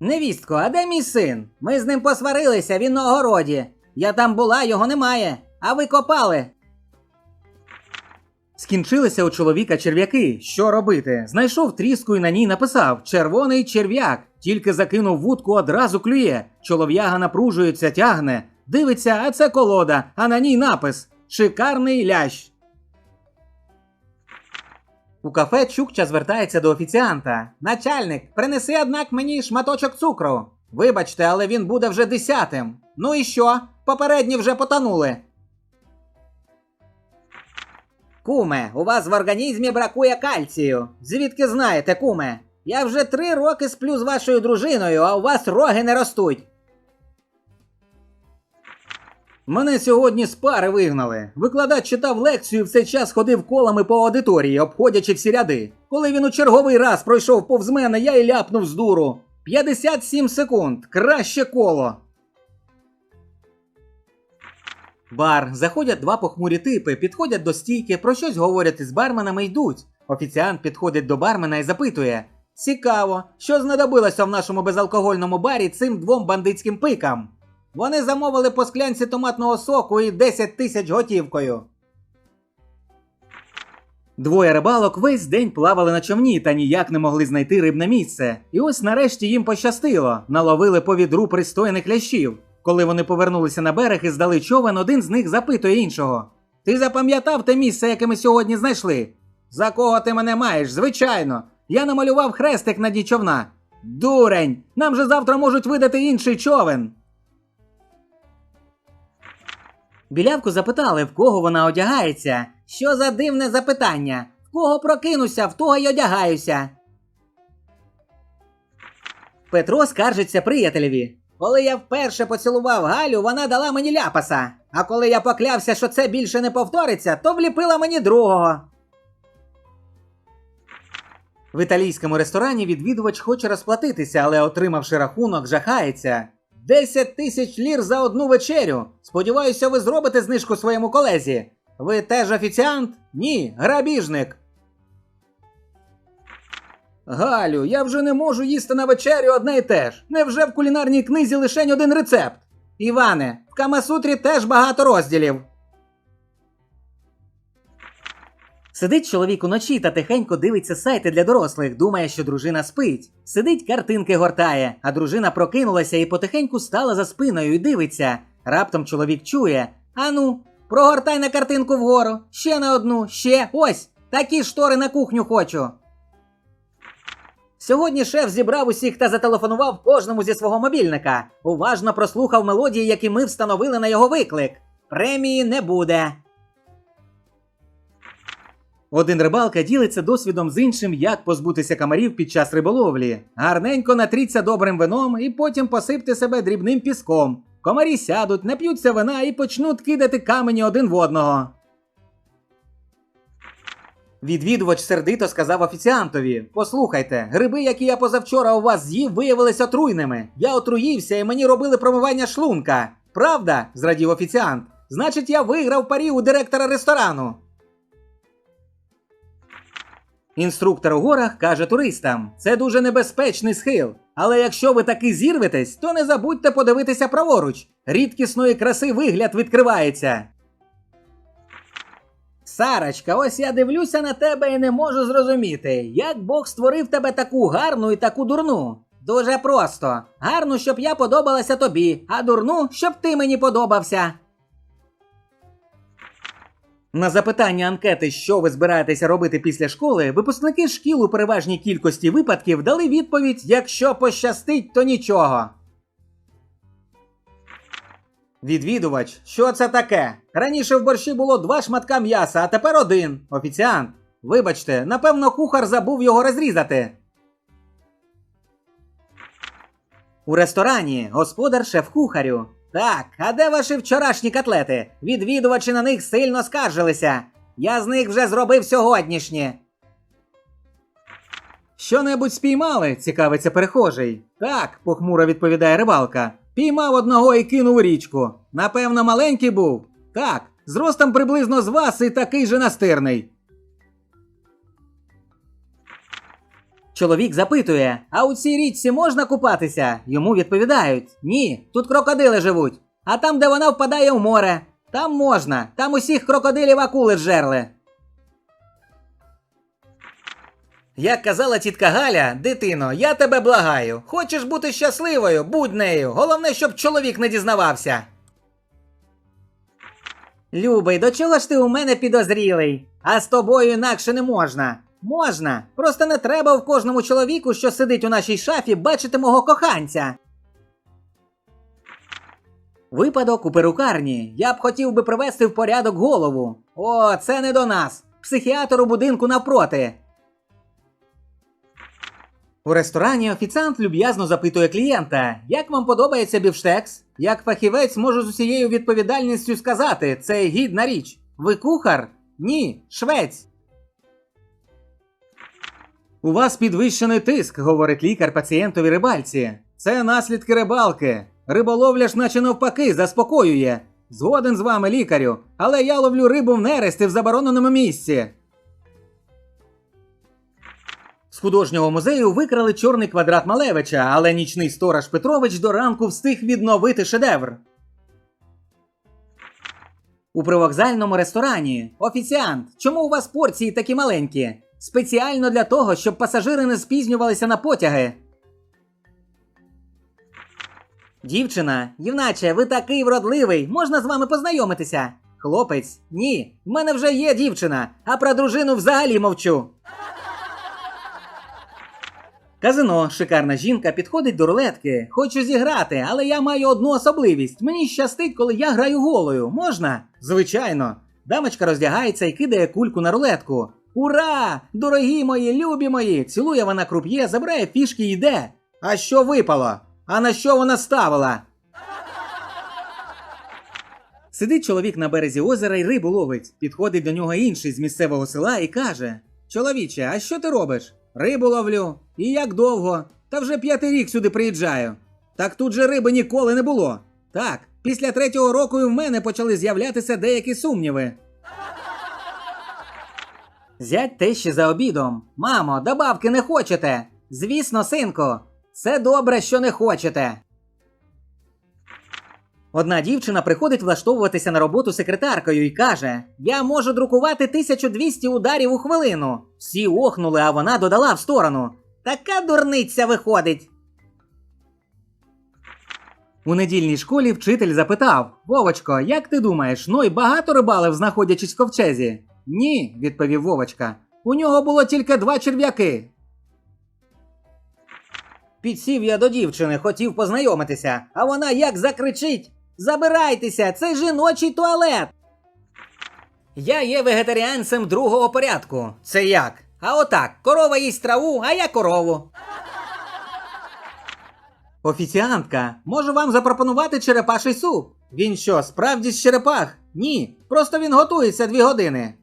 Невістко, а де мій син? Ми з ним посварилися, він на огороді. Я там була, його немає. А ви копали. Скінчилися у чоловіка черв'яки. Що робити? Знайшов тріску і на ній написав Червоний черв'як. Тільки закинув вудку, одразу клює. Чолов'яга напружується, тягне. Дивиться, а це колода, а на ній напис Шикарний лящ. У кафе Чукча звертається до офіціанта. Начальник, принеси, однак, мені шматочок цукру. Вибачте, але він буде вже десятим. Ну і що? Попередні вже потонули. Куме, у вас в організмі бракує кальцію. Звідки знаєте, куме? Я вже три роки сплю з вашою дружиною, а у вас роги не ростуть. Мене сьогодні з пари вигнали. Викладач читав лекцію, в цей час ходив колами по аудиторії, обходячи всі ряди. Коли він у черговий раз пройшов повз мене, я й ляпнув з дуру. 57 секунд. Краще коло. Бар. Заходять два похмурі типи, підходять до стійки, про щось говорять із барменами йдуть. Офіціант підходить до бармена і запитує: Цікаво, що знадобилося в нашому безалкогольному барі цим двом бандитським пикам? Вони замовили по склянці томатного соку і 10 тисяч готівкою. Двоє рибалок весь день плавали на човні та ніяк не могли знайти рибне місце. І ось нарешті їм пощастило, наловили по відру пристойних лящів. Коли вони повернулися на берег і здали човен, один з них запитує іншого: Ти запам'ятав те місце, яке ми сьогодні знайшли? За кого ти мене маєш? Звичайно. Я намалював хрестик на дні човна. Дурень! Нам же завтра можуть видати інший човен. Білявку запитали, в кого вона одягається. Що за дивне запитання? В кого прокинуся, в того й одягаюся. Петро скаржиться приятелеві. Коли я вперше поцілував Галю, вона дала мені ляпаса. А коли я поклявся, що це більше не повториться, то вліпила мені другого. В італійському ресторані відвідувач хоче розплатитися, але, отримавши рахунок, жахається. 10 тисяч лір за одну вечерю. Сподіваюся, ви зробите знижку своєму колезі. Ви теж офіціант? Ні, грабіжник. Галю, я вже не можу їсти на вечерю одне й те ж. Невже в кулінарній книзі лише один рецепт? Іване, в Камасутрі теж багато розділів. Сидить чоловік уночі та тихенько дивиться сайти для дорослих, думає, що дружина спить. Сидить, картинки гортає, а дружина прокинулася і потихеньку стала за спиною і дивиться. Раптом чоловік чує: Ану, прогортай на картинку вгору, ще на одну, ще ось, такі штори на кухню хочу. Сьогодні шеф зібрав усіх та зателефонував кожному зі свого мобільника. Уважно прослухав мелодії, які ми встановили на його виклик. Премії не буде. Один рибалка ділиться досвідом з іншим, як позбутися комарів під час риболовлі. Гарненько натріться добрим вином і потім посипте себе дрібним піском. Комарі сядуть, нап'ються вина і почнуть кидати камені один в одного. Відвідувач сердито сказав офіціантові: Послухайте, гриби, які я позавчора у вас з'їв, виявилися отруйними. Я отруївся і мені робили промивання шлунка. Правда? зрадів офіціант. Значить, я виграв парі у директора ресторану. Інструктор у горах каже туристам: це дуже небезпечний схил. Але якщо ви таки зірветесь, то не забудьте подивитися праворуч. Рідкісної краси вигляд відкривається. Сарочка, ось я дивлюся на тебе і не можу зрозуміти, як Бог створив тебе таку гарну і таку дурну. Дуже просто. Гарну, щоб я подобалася тобі, а дурну, щоб ти мені подобався. На запитання анкети, що ви збираєтеся робити після школи, випускники шкіл у переважній кількості випадків дали відповідь: якщо пощастить, то нічого. Відвідувач, що це таке? Раніше в борщі було два шматка м'яса, а тепер один. Офіціант. Вибачте, напевно, кухар забув його розрізати. У ресторані господар шеф-кухарю. Так, а де ваші вчорашні котлети? Відвідувачі на них сильно скаржилися. Я з них вже зробив сьогоднішнє. Що-небудь спіймали? цікавиться перехожий. Так, похмуро відповідає рибалка. Піймав одного і кинув річку. Напевно, маленький був. Так, зростом приблизно з вас і такий же настирний. Чоловік запитує: А у цій річці можна купатися? Йому відповідають: Ні, тут крокодили живуть. А там, де вона впадає в море, там можна, там усіх крокодилів акули зжерли. Як казала тітка Галя, дитино, я тебе благаю. Хочеш бути щасливою, будь нею. Головне, щоб чоловік не дізнавався. Любий, до чого ж ти у мене підозрілий? А з тобою інакше не можна. Можна. Просто не треба в кожному чоловіку, що сидить у нашій шафі, бачити мого коханця. Випадок у перукарні. Я б хотів би привести в порядок голову. О, це не до нас. Психіатр у будинку навпроти. У ресторані офіціант люб'язно запитує клієнта, як вам подобається бівштекс? Як фахівець можу з усією відповідальністю сказати, це гідна річ. Ви кухар? Ні, швець. У вас підвищений тиск, говорить лікар пацієнтові рибальці. Це наслідки рибалки. Риболовля ж наче навпаки заспокоює. Згоден з вами, лікарю, але я ловлю рибу в нересті в забороненому місці. З художнього музею викрали чорний квадрат Малевича, але нічний сторож Петрович до ранку встиг відновити шедевр. У привокзальному ресторані. Офіціант, чому у вас порції такі маленькі? Спеціально для того, щоб пасажири не спізнювалися на потяги. Дівчина, юначе, ви такий вродливий, можна з вами познайомитися. Хлопець, ні, в мене вже є дівчина, а про дружину взагалі мовчу. Казино, шикарна жінка підходить до рулетки. Хочу зіграти, але я маю одну особливість. Мені щастить, коли я граю голою. Можна? Звичайно. Дамочка роздягається і кидає кульку на рулетку. Ура! Дорогі мої, любі мої! Цілує вона круп'є, забирає фішки і йде. А що випало? А на що вона ставила? Сидить чоловік на березі озера і рибу ловить. Підходить до нього інший з місцевого села і каже: Чоловіче, а що ти робиш? Рибу ловлю. І як довго? Та вже п'ятий рік сюди приїжджаю. Так тут же риби ніколи не було. Так, після третього року і в мене почали з'являтися деякі сумніви. Зять тещі за обідом. Мамо, добавки не хочете? Звісно, синку. Це добре, що не хочете. Одна дівчина приходить влаштовуватися на роботу секретаркою і каже: Я можу друкувати 1200 ударів у хвилину. Всі охнули, а вона додала в сторону. Така дурниця виходить. У недільній школі вчитель запитав: Вовочко, як ти думаєш, Ной багато рибалив, знаходячись в ковчезі? Ні, відповів Вовочка. У нього було тільки два черв'яки. Підсів я до дівчини, хотів познайомитися, а вона як закричить: Забирайтеся, це жіночий туалет. Я є вегетаріанцем другого порядку. Це як? А отак, корова їсть траву, а я корову. Офіціантка, можу вам запропонувати черепаший суп. Він що, справді з черепах? Ні, просто він готується дві години.